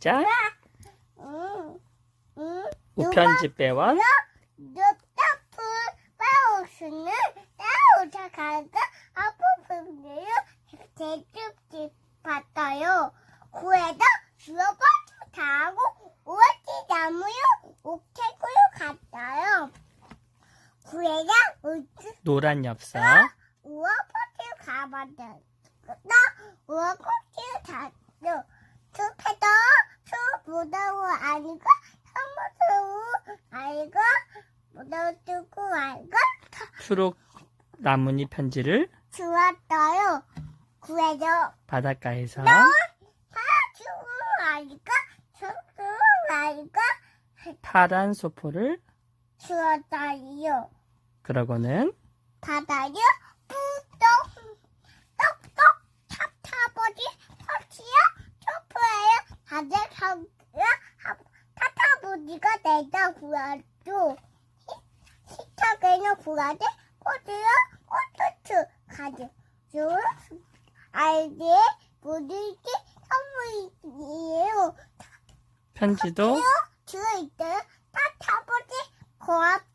자, 응, 응. 우편지 빼원. 누타프 빠우스는 따오자 갈까 아프분들요 대줍집 봤어요. 구에다 수어버스 타고 우아지 나무요 옥태구요 갔어요. 구에다 우주 노란 엽서. 우아버스 가봤다. 나 우아버스 탔어. 무더워 아니고 사무소우 아이고 무더우고 아이고 초록 나뭇잎 편지를 주웠어요. 구해줘. 바닷가에서 사주고 아이고 주고 아이고 파란 소포를 주웠어요. 그러고는 바다요 뿌떡 똑똑 탑타버지 터치요 초프예요 타타버지가 내다 구하죠? 시탁에는 구하지? 포즈요? 포트츠 가죠 알지? 모두이지 선물이에요. 편지도? 주어있어요? 타타버지 고압